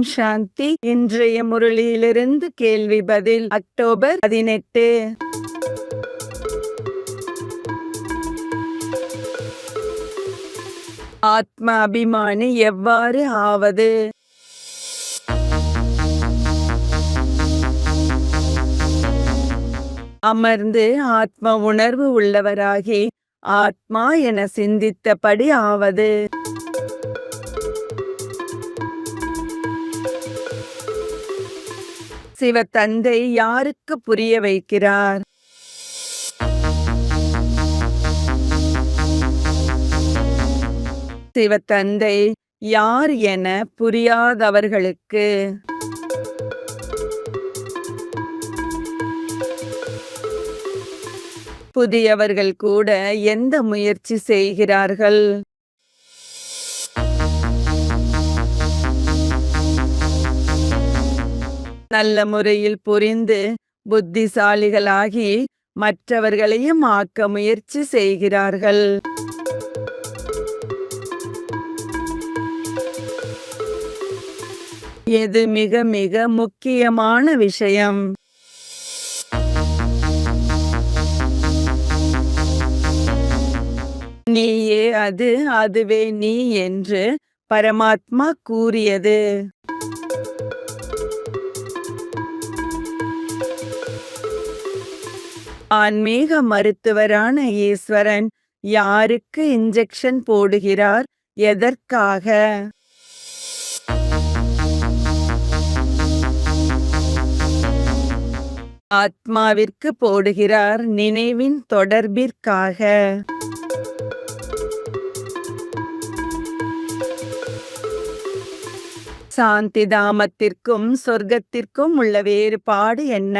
ஓம் சாந்தி. இன்றைய முரளியிலிருந்து கேள்வி பதில் அக்டோபர் பதினெட்டு. ஆத்ம அபிமானி எவ்வாறு ஆவது? அமர்ந்து ஆத்ம உணர்வு உள்ளவராகி ஆத்மா என சிந்தித்தபடி ஆவது. சிவத்தந்தை யாருக்கு புரிய வைக்கிறார்? சிவத்தந்தை யார் என புரியாதவர்களுக்கு. புதியவர்கள் கூட எந்த முயற்சி செய்கிறார்கள்? நல்ல முறையில் புரிந்து புத்திசாலிகளாகி மற்றவர்களையும் ஆக்க முயற்சி செய்கிறார்கள். எது மிக மிக முக்கியமான விஷயம். நீயே அது அதுவே நீ என்று பரமாத்மா கூறியது. ஆன்மீக மருத்துவரான ஈஸ்வரன் யாருக்கு இன்ஜெக்ஷன் போடுகிறார்? எதற்காக? ஆத்மாவிற்கு போடுகிறார் நினைவின் தொடர்பிற்காக. சாந்தி தாமத்திற்கும் சொர்க்கத்திற்கும் உள்ள வேறுபாடு என்ன?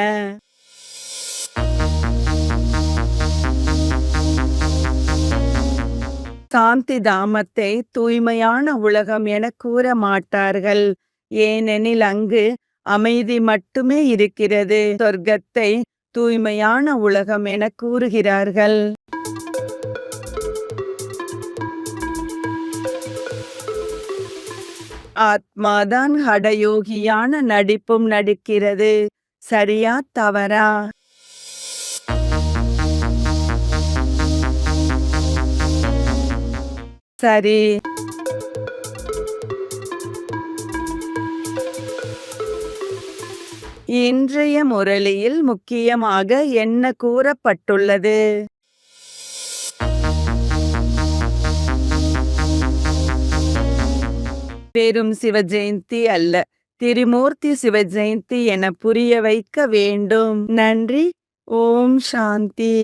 சாந்தி தாமத்தை தூய்மையான உலகம் என கூற மாட்டார்கள். ஏனெனில் அங்கு அமைதி மட்டுமே இருக்கிறது. சொர்க்கத்தை தூய்மையான உலகம் என கூறுகிறார்கள். ஆத்மாதான் ஹடயோகியான நடிப்பும் நடிக்கிறது. சரியா தவறா? சரி. இன்றைய முரளியில் முக்கியமாக என்ன கூறப்பட்டுள்ளது? பெரும் சிவ ஜெயந்தி அல்ல திரிமூர்த்தி சிவ ஜெயந்தி என புரிய வைக்க வேண்டும். நன்றி ஓம் சாந்தி.